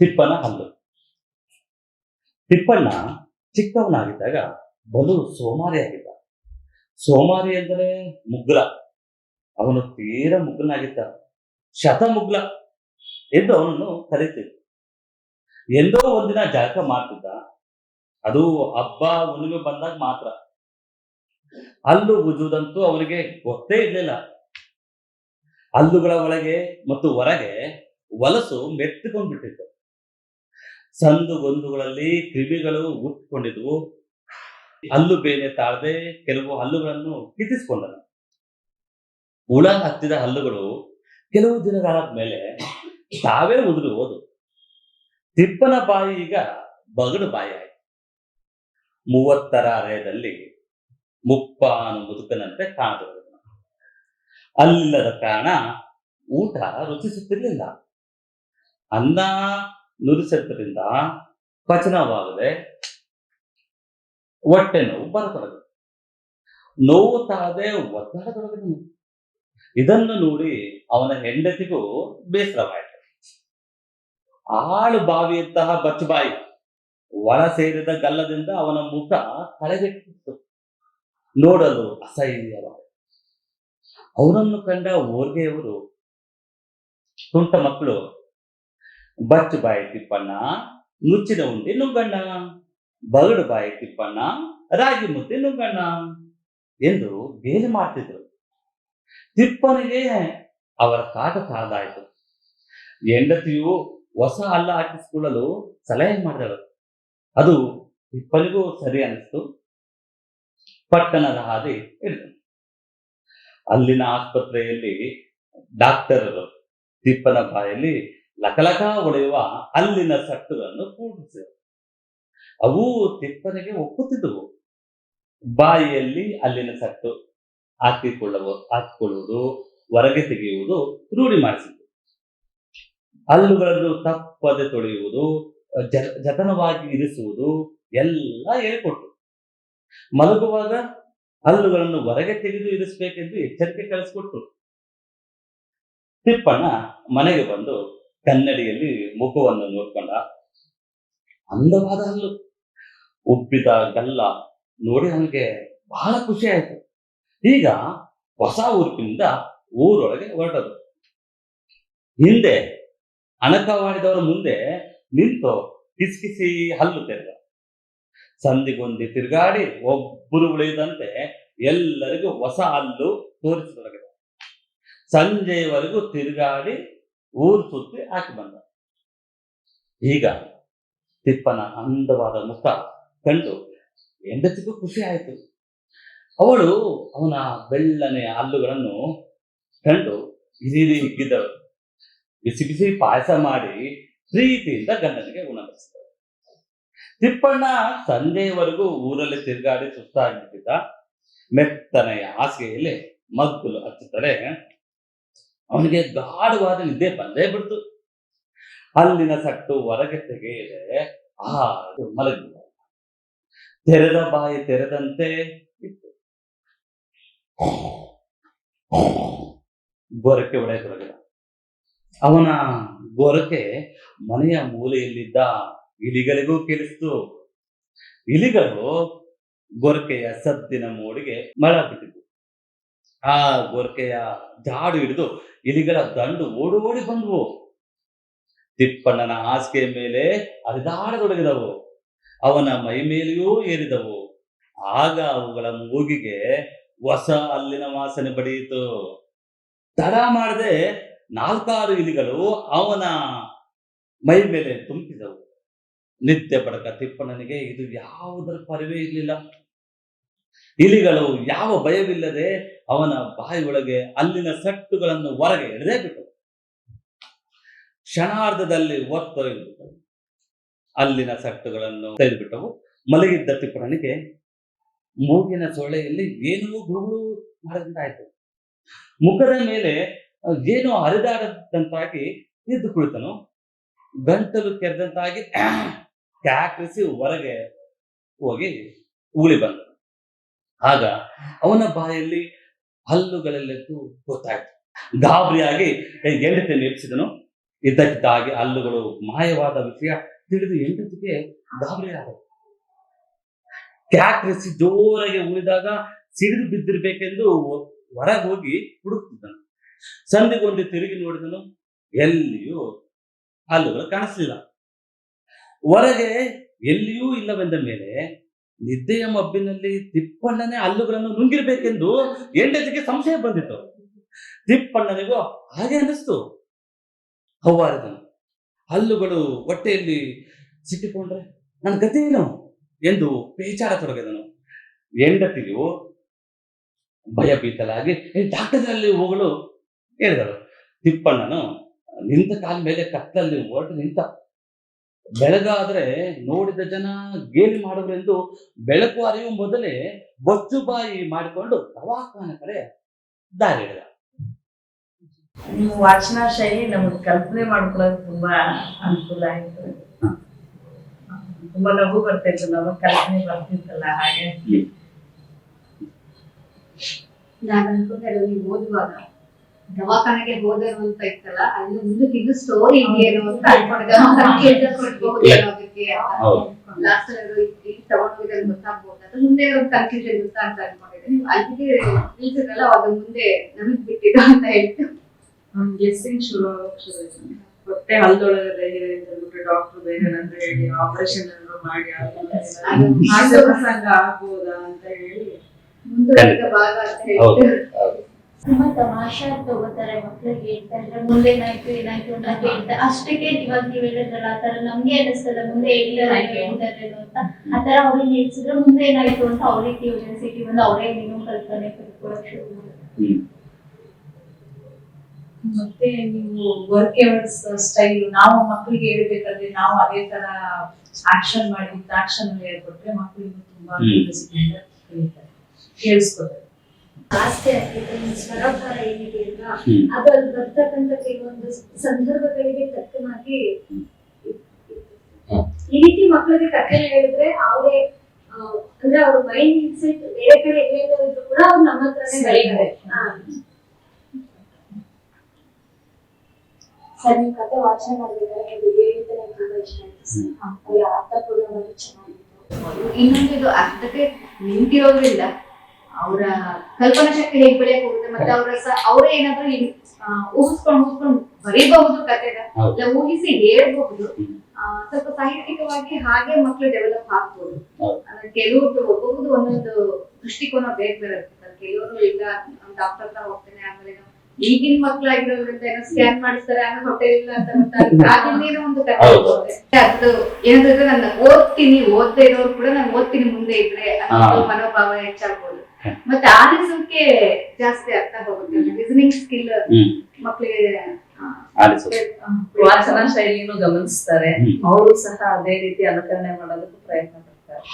ತಿಪ್ಪನ ಹಲ್ಲು. ತಿಪ್ಪಣ್ಣ ಚಿಕ್ಕವನಾಗಿದ್ದಾಗ ಬಲು ಸೋಮಾರಿಯಾಗಿದ್ದ ಸೋಮಾರಿ ಅಂದರೆ ಮುಗ್ಲ. ಅವನು ತೀರ ಮುಗ್ಲನಾಗಿದ್ದ ಶತಮುಗ್ಲ ಎಂದು ಅವನನ್ನು ಕರೀತಿದ್ದ ಎಂದೋ ಒಂದಿನ ಜಳಕ ಮಾಡ್ತಿದ್ದ. ಅದು ಹಬ್ಬ ಹುಣ್ಣಿಮೆ ಬಂದಾಗ ಮಾತ್ರ. ಹಲ್ಲು ಉಜ್ಜುವುದಂತೂ ಅವನಿಗೆ ಗೊತ್ತೇ ಇರಲಿಲ್ಲ. ಹಲ್ಲುಗಳ ಒಳಗೆ ಮತ್ತು ಹೊರಗೆ ವಲಸು ಮೆತ್ತಿಕೊಂಡ್ಬಿಟ್ಟಿತ್ತು. ಸಂದು ಗೊಂದುಗಳಲ್ಲಿ ಕ್ರಿಮಿಗಳು ಹುಟ್ಟಿಕೊಂಡಿದ್ವು. ಹಲ್ಲು ಬೇನೆ ತಾಳದೆ ಕೆಲವು ಹಲ್ಲುಗಳನ್ನು ಕಿತ್ತಿಸ್ಕೊಂಡನು ಹುಳ ಹತ್ತಿದ ಹಲ್ಲುಗಳು ಕೆಲವು ದಿನಗಳಾದ ಮೇಲೆ ತಾವೇ ಉದುರು ಹೋದು ತಿಪ್ಪನ ಬಾಯಿ ಈಗ ಬಗಡು ಬಾಯಿ ಆಯಿತು. ಮೂವತ್ತರ ಮುಪ್ಪ ಮುಪ್ಪಾನು ಮುದುಕನಂತೆ ಕಾಣತೊಡಗಿದನು. ಅಲ್ಲಿಲ್ಲದ ಕಾರಣ ಊಟ ರುಚಿಸುತ್ತಿರಲಿಲ್ಲ. ಅನ್ನ ನುರಿಸಿದ್ದರಿಂದ ಪಚನವಾಗದೆ ಹೊಟ್ಟೆ ನೋವು ಬರತೊಡಗದು. ನೋವು ತಾದೆ ಒದ್ದಾಡತೊಡಗಿದನು ಇದನ್ನು ನೋಡಿ ಅವನ ಹೆಂಡತಿಗೂ ಬೇಸರವಾಯಿತು. ಆಳು ಬಾವಿಯಂತಹ ಬಚ್ಚಬಾಯಿ, ಒಳ ಸೇರಿದ ಗಲ್ಲದಿಂದ ಅವನ ಮುಖ ಕಳೆಗೆಟ್ಟಿತ್ತು ನೋಡಲು ಅಸಹ್ಯವಾದ ಅವನನ್ನು ಕಂಡ ಓರ್ಗೆಯವರು, ತುಂಟ ಮಕ್ಕಳು ಬಚ್ಚು ಬಾಯಿ ತಿಪ್ಪಣ್ಣ ನುಚ್ಚಿನ ಉಂಡೆ ನುಗ್ಗಣ್ಣ. ಬಗಡು ಬಾಯಿ ತಿಪ್ಪಣ್ಣ ರಾಗಿ ಮುದ್ದೆ ನುಗ್ಗಣ್ಣ ಎಂದು ಬೇರೆ ಮಾಡ್ತಿದ್ರು. ತಿಪ್ಪನಿಗೆ ಅವರ ಕಾಟ ತಾದಾಯಿತು. ಹೆಂಡತಿಯು ಹೊಸ ಅಲ್ಲ ಹಾಕಿಸಿಕೊಳ್ಳಲು ಸಲಹೆ ಮಾಡಿದಳು. ಅದು ತಿಪ್ಪನಿಗೂ ಸರಿ ಅನಿಸ್ತು. ಪಟ್ಟಣದ ಹಾದಿ ಹಿಡಿದನು ಅಲ್ಲಿನ ಆಸ್ಪತ್ರೆಯಲ್ಲಿ ಡಾಕ್ಟರ್ ತಿಪ್ಪನ ಬಾಯಲ್ಲಿ ಲಕಲಕ ಒಡೆಯುವ ಅಲ್ಲಿನ ಸಟ್ಟುಗಳನ್ನು ಕೂಡಿಸಿದರು. ಅವು ತಿಪ್ಪನೆಗೆ ಒಪ್ಪುತ್ತಿದ್ದವು. ಬಾಯಿಯಲ್ಲಿ ಅಲ್ಲಿನ ಸಟ್ಟು ಹಾಕಿಕೊಳ್ಳುವ, ಹಾಕಿಕೊಳ್ಳುವುದು, ಹೊರಗೆ ತೆಗೆಯುವುದು ರೂಢಿ ಮಾಡಿಸಿತು ಹಲ್ಲುಗಳನ್ನು ತಪ್ಪದೆ ತೊಳೆಯುವುದು ಜತನವಾಗಿ ಇರಿಸುವುದು ಎಲ್ಲ ಹೇಳಿಕೊಟ್ರು ಮಲಗುವಾಗ ಹಲ್ಲುಗಳನ್ನು ಹೊರಗೆ ತೆಗೆದು ಇರಿಸಬೇಕೆಂದು ಎಚ್ಚರಿಕೆ ಕಳಿಸಿಕೊಟ್ರು ತಿಪ್ಪಣ್ಣ ಮನೆಗೆ ಬಂದು ಕನ್ನಡಿಯಲ್ಲಿ ಮುಖವನ್ನು ನೋಡ್ಕೊಂಡ. ಅಂದವಾದ ಹಲ್ಲು. ಉಬ್ಬಿದ ಗಲ್ಲ ನೋಡಿ ಅವನಿಗೆ ಬಹಳ ಖುಷಿ ಆಯ್ತು. ಈಗ ಹೊಸ ಊರಿನಿಂದ ಊರೊಳಗೆ ಹೊರಟದು. ಹಿಂದೆ ಅಣಕವಾಡಿದವರ ಮುಂದೆ ನಿಂತು ಕಿಸಿಕಿಸಿ ಹಲ್ಲು ತೆರೆದ. ಸಂದಿಗೊಂದಿ ತಿರುಗಾಡಿ ಒಬ್ಬರು ಉಳಿದಂತೆ ಎಲ್ಲರಿಗೂ ಹೊಸ ಹಲ್ಲು ತೋರಿಸತೊಡಗಿದ ಸಂಜೆಯವರೆಗೂ ತಿರುಗಾಡಿ ಊರು ಸುತ್ತಿ ಹಾಕಿ ಬಂದ. ಈಗ ತಿಪ್ಪನ ಅಂದವಾದ ಮುಖ ಕಂಡು ಹೆಂಡತಿಗೂ ಖುಷಿ ಆಯಿತು. ಅವಳು ಅವನ ಬೆಳ್ಳನೆ ಹಲ್ಲುಗಳನ್ನು ಕಂಡು ಹಿರಿದು ಹಿಗ್ಗಿದ್ದಳು ಬಿಸಿ ಬಿಸಿ ಪಾಯಸ ಮಾಡಿ ಪ್ರೀತಿಯಿಂದ ಗಂಡನಿಗೆ ಉಣಬಡಿಸಿದಳು. ತಿಪ್ಪಣ್ಣ ಸಂಜೆಯವರೆಗೂ ಊರಲ್ಲಿ ತಿರುಗಾಡಿ ಸುಸ್ತಾಗಿಬಿಟ್ಟಿದ್ದ. ಮೆತ್ತನೆಯ ಹಾಸಿಗೆಯಲ್ಲಿ ಮಗ್ಗುಲು ಹಚ್ಚುತ್ತಲೇ ಅವನಿಗೆ ಗಾಢವಾದ ನಿದ್ದೆ ಬಂದೇ ಬಿಡ್ತು. ಅಲ್ಲಿನ ಸಟ್ಟು ಹೊರಗೆ ತೆಗೆಯದೆ ಆ ಮಲಗಿದ. ತೆರೆದ ಬಾಯಿ ತೆರೆದಂತೆ ಇತ್ತು. ಗೊರಕೆ ಹೊಡೆಯತೊಡಗಿದ. ಅವನ ಗೊರಕೆ ಮನೆಯ ಮೂಲೆಯಲ್ಲಿದ್ದ ಇಲಿಗಳಿಗೂ ಕೇಳಿಸ್ತು. ಇಲಿಗಳು ಗೊರಕೆಯ ಸದ್ದಿನ ಮೂಡಿಗೆ ಮಳ ಬಿಟ್ಟಿತು ಆ ಗೊರಕೆಯ ಜಾಡು ಹಿಡಿದು ಇಲಿಗಳ ದಂಡು ಓಡಿ ಓಡಿ ಬಂದವು. ತಿಪ್ಪಣ್ಣನ ಹಾಸಿಗೆ ಮೇಲೆ ಹರಿದಾಡತೊಡಗಿದವು ಅವನ ಮೈ ಮೇಲೆಯೂ ಏರಿದವು. ಆಗ ಅವುಗಳ ಮೂಗಿಗೆ ಹೊಸ ಅಲ್ಲಿನ ವಾಸನೆ ಪಡೆಯಿತು ತಡ ಮಾಡದೆ ನಾಲ್ಕಾರು ಇಲಿಗಳು ಅವನ ಮೈ ಮೇಲೆ ತುಂಬಿದವು. ನಿತ್ಯ ಬಡಕ ತಿಪ್ಪಣ್ಣನಿಗೆ ಇದು ಯಾವುದರ ಪರಿವೇ ಇರಲಿಲ್ಲ. ಇಲಿಗಳು ಯಾವ ಭಯವಿಲ್ಲದೆ ಅವನ ಬಾಯಿಯೊಳಗೆ ಅಲ್ಲಿನ ಸಟ್ಟುಗಳನ್ನು ಹೊರಗೆ ಎಳೆದೇ ಬಿಟ್ಟವು ಕ್ಷಣಾರ್ಧದಲ್ಲಿ ಒತ್ತೊಯ್ದು ಅಲ್ಲಿನ ಸಟ್ಟುಗಳನ್ನು ತೆಗೆದುಬಿಟ್ಟವು. ಮಲಗಿದ್ದ ತಿಪ್ಪಣನಿಗೆ ಮೂಗಿನ ಸೊಳ್ಳೆಯಲ್ಲಿ ಏನೂ ಗುಳುಗುಳು ಮಾಡದಂತಾಯ್ತು. ಮುಖದ ಮೇಲೆ ಏನೋ ಹರಿದಾಡದಂತಾಗಿ ಎದ್ದು ಕುಳಿತನು. ಗಂಟಲು ಕೆರೆದಂತಾಗಿ ಕ್ಯಾಕರಿಸಿ ಹೊರಗೆ ಹೋಗಿ ಉಳಿ ಬಂದ. ಆಗ ಅವನ ಬಾಯಲ್ಲಿ ಹಲ್ಲುಗಳೆಲ್ಲದ್ದು ಗೊತ್ತಾಯ್ತು. ಗಾಬರಿಯಾಗಿ ಹೆಂಡತಿಯನ್ನು ಎಬ್ಬಿಸಿದನು. ಇದ್ದಕ್ಕಿದ್ದಾಗಿ ಹಲ್ಲುಗಳು ಮಾಯವಾದ ವಿಷಯ ತಿಳಿದು ಹೆಂಡತಿಗೆ ಗಾಬರಿ ಆದವು. ಕ್ಯಾಕ್ರಿಸಿ ಜೋರಾಗಿ ಉಳಿದಾಗ ಸಿಡಿದು ಬಿದ್ದಿರ್ಬೇಕೆಂದು ಹೊರಗೆ ಹೋಗಿ ಹುಡುಕ್ತಿದ್ದನು. ಸಂಧಿಗೊಂದು ತಿರುಗಿ ನೋಡಿದನು. ಎಲ್ಲಿಯೂ ಹಲ್ಲುಗಳು ಕಾಣಿಸಲಿಲ್ಲ. ಹೊರಗೆ ಎಲ್ಲಿಯೂ ಇಲ್ಲವೆಂದ ಮೇಲೆ ನಿದ್ದೆಯ ಮಬ್ಬಿನಲ್ಲಿ ತಿಪ್ಪಣ್ಣನೇ ಹಲ್ಲುಗಳನ್ನು ನುಂಗಿರ್ಬೇಕೆಂದು ಹೆಂಡತಿಗೆ ಸಂಶಯ ಬಂದಿತ್ತು. ತಿಪ್ಪಣ್ಣನಿಗೂ ಹಾಗೆ ಅನ್ನಿಸ್ತು. ಹೌವಾರದನು ಹಲ್ಲುಗಳು ಹೊಟ್ಟೆಯಲ್ಲಿ ಸಿಕ್ಕಿಕೊಂಡ್ರೆ ನನ್ನ ಗತಿ ಏನು ಎಂದು ಪೇಚಾಡತೊಡಗಿದನು ಹೆಂಡತಿಯು ಭಯಭೀತಲಾಗಿ "ಏ, ಡಾಕ್ಟರ್ನಲ್ಲಿ ಹೋಗಲು ಹೇಳಿದಳು. ತಿಪ್ಪಣ್ಣನು ನಿಂತ ಕಾಲ ಮೇಲೆ ಕತ್ತಲ್ಲಿ ಹೊರಟು ನಿಂತ ಬೆಳಗಾದ್ರೆ ನೋಡಿದ ಜನ ಗೇಲಿ ಮಾಡುವರೆಂದು ಬೆಳಕು ಅರಿಯುವ ಮೊದಲೇ ಬೊಚ್ಚು ಬಾಯಿ ಮಾಡಿಕೊಂಡು ದವಾಖಾನೆ ಕಡೆ ದಾರಿ ಹಿಡಿದ. ನಿಮ್ಮ ವಾಚನ ಶೈಲಿ ನಮಗೆ ಕಲ್ಪನೆ ಮಾಡ್ಕೊಳ್ಳೋದು ತುಂಬಾ ಅನುಕೂಲ ಆಯ್ತು. ತುಂಬಾ ನಗು ಬರ್ತಿತ್ತು ನಮಗ್ ಕಲ್ಪನೆ ಬರ್ತಿತ್ತಲ್ಲ ಹಾಗೆ. ನಾನು ಅನ್ಕೊಂಡೆ ನೀವು ಓದುವಾಗ. ದವಾಖಾನೆಗೆ ಹೋದರು ಅಂತ ಇತ್ತಲ್ಲ ಅಲ್ಲಿ ಮುಂದೆ ಇದು ಸ್ಟೋರಿ ಇದೆಯೇನೋ ಅಂತ ಅನ್ಕೊಂಡಿದ್ದೆ ಕೇಳ್ದ ಕೊಡ್ಬಹುದೇನೋ ಅದಕ್ಕೆ ಹೌದು. ಲಾಸ್ಟ್ ಇಲ್ಲಿ ತಗೊಂಡೋಗಿದ್ರೆ ಗೊತ್ತಾಗ್ಬೋದು ಅಂತ. ಮುಂದೆ ಒಂದು ಕನ್ಫ್ಯೂಷನ್ ಇರುತ್ತಾ ಅಂತ ಅನ್ಕೊಂಡಿದ್ದೆ ನೀವು ಅಲ್ಲಿಗೆ ನಿಲ್ಸಿದ್ರಲ್ಲ ಅದು ಮುಂದೆ ನಮಗ್ ಬಿಟ್ಟಿದ್ದು ಅಂತ ಹೇಳ್ತು ಗೆಸ್ಸಿಂಗ್ ಶುರು ಶುರು ಹೊಟ್ಟೆ ಹಲ್ದೊಳಗೆ ಧೈರ್ಯ ಅಂತ ಹೇಳ್ಬಿಟ್ಟು ಡಾಕ್ಟರ್ ಬೇರೆ ಅಂತ ಹೇಳಿ ಆಪರೇಷನ್ ಏನಾದ್ರು ಮಾಡಿ ಅದು ಪ್ರಸಂಗ ಆಗ್ಬೋದಾ ಅಂತ ಹೇಳಿ. ಮುಂದುವರಿದ ಭಾಗ ಅಂತ ಹೌದು. ಹೇಳ್ತು ತುಂಬಾ ತಮಾಷೆ ತಗೋತಾರೆ ಮಕ್ಳಿಗೆ ಹೇಳ್ತಾರೆ ಇದ್ರೆ ಮುಂದೆ ಏನಾಯ್ತು ಏನಾಯ್ತು ಅಂತ. ಹೇಳ್ತಾರೆ ಅಷ್ಟಕ್ಕೆ ಇವಾಗ ನೀವ್ ಹೇಳಿದ್ರಲ್ಲ ಆತರ ನಮ್ಗೆ ಅನಿಸ್ತದ ಮುಂದೆ ಹೇಳಿದಾರೆ ಹೇಳ್ತಾರೇನೋ ಅಂತ. ಆತರ ಅವ್ರಿಗೆ ಹೇಳ್ಸಿದ್ರೆ ಮುಂದೆ ಏನಾಯ್ತು ಅಂತ ಅವ್ರಿಗೆ ಕ್ಯೂರಿಯಾಸಿಟಿ ಬಂದು ಅವರೇ ನೀನು ಕಲ್ಪನೆ ಕಲ್ಕೊಳಕ್ ಶುರು ಮತ್ತೆ ನೀವು ವರ್ಕ್ ಎವರ್ಸ್ ಸ್ಟೈಲ್ ನಾವು ಮಕ್ಕಳಿಗೆ ಹೇಳ್ಬೇಕಾದ್ರೆ ನಾವು ಅದೇ ತರ ಆಕ್ಷನ್ ಮಾಡಿ ಆಕ್ಷನ್ ಅಲ್ಲಿ ಹೇಳ್ಕೊಟ್ರೆ ಮಕ್ಕಳಿಗೂ ತುಂಬಾ ಕೇಳಿಸ್ಕೊತಾರೆ ಜಾಸ್ತಿ ಆಗ್ತಿದೆ. ಈ ಸ್ವರಭಾರ ಏನಿದೆ ಅಲ್ವಾ ಅದು ಅಲ್ಲಿ ಬರ್ತಕ್ಕಂಥ ಕೆಲವೊಂದು ಸಂದರ್ಭಗಳಿಗೆ ತಕ್ಕನಾಗಿ. ಈ ರೀತಿ ಮಕ್ಕಳಿಗೆ ಕಥೆ ಹೇಳಿದ್ರೆ ಅವರೇ ಅಂದ್ರೆ ಅವ್ರ ಮೈಂಡ್ ಸೆಟ್ ಬೇರೆ ಕಡೆ ಎಲ್ಲೆಲ್ಲೋ ಇದ್ರು ಕೂಡ ಅವ್ರು ನಮ್ಮ ಹತ್ರನೇ ಬರೀತಾರೆ. ಸರ್ ನೀವು ಕತೆ ವಾಚನ ಮಾಡಿದ್ರೆ ನಂಗೆ ತುಂಬಾ ಇಷ್ಟ ಆಯ್ತು ಅರ್ಥಪೂರ್ಣವಾಗಿ ಚೆನ್ನಾಗಿತ್ತು. ಇನ್ನೊಂದು ಇದು ಅರ್ಥಕ್ಕೆ ನಿಂತಿರೋದ್ರಿಂದ ಅವರ ಕಲ್ಪನಾ ಶಕ್ತಿ ಹೇಗ್ ಬೆಳೆಯಕ್ ಹೋಗುತ್ತೆ ಮತ್ತೆ ಅವರ ಅವರೇ ಏನಾದ್ರು ಊಹಿಸ್ಕೊಂಡು ಊಹಿಸ್ಕೊಂಡು ಬರೀಬಹುದು. ಇಲ್ಲ ಊಹಿಸಿ ಹೇಳ್ಬಹುದು. ಸ್ವಲ್ಪ ಸಾಹಿತ್ಯಿಕವಾಗಿ ಹಾಗೆ ಮಕ್ಕಳು ಡೆವಲಪ್ ಆಗ್ಬೋದು. ಕೆಲವರು ಒಬ್ಬೊಬ್ಬರು ಒಂದೊಂದು ದೃಷ್ಟಿಕೋನ ಬೇಗ ಬೇರೆ ಕೆಲವರು ಇಲ್ಲ ಡಾಕ್ಟರ್ ತರ ಹೋಗ್ತೇನೆ ಆಮೇಲೆ ಈಗಿನ ಮಕ್ಕಳಾಗಿರೋದ್ರಿಂದ ಏನೋ ಸ್ಕ್ಯಾನ್ ಮಾಡಿಸ್ತಾರೆ ಆಮೇಲೆ ಹೊಟ್ಟೆ ಇಲ್ಲ ಅಂತ ಒಂದು ಕಥೆ ಅದು ಏನಂದ್ರೆ ನಾನು ಓದ್ತೀನಿ ಓದ್ತಾ ಇರೋರು ಕೂಡ ನಾನು ಓದ್ತೀನಿ ಮುಂದೆ ಇದ್ರೆ ಮನೋಭಾವ ಹೆಚ್ಚಾಗ್ಬೋದು. ಮತ್ತೆ ಆಲಿಸೋಕೆ ಜಾಸ್ತಿ ಅರ್ಥ ಹೋಗುತ್ತೆ. ಲಿಸನಿಂಗ್ ಸ್ಕಿಲ್ ಮಕ್ಕಳಿಗೆ ವಾಚನ ಶೈಲಿನೂ ಗಮನಿಸ್ತಾರೆ. ಅವರು ಸಹ ಅದೇ ರೀತಿ ಅನುಕರಣೆ ಮಾಡೋದಕ್ಕೆ ಪ್ರಯತ್ನ ಪಡ್ತಾರೆ.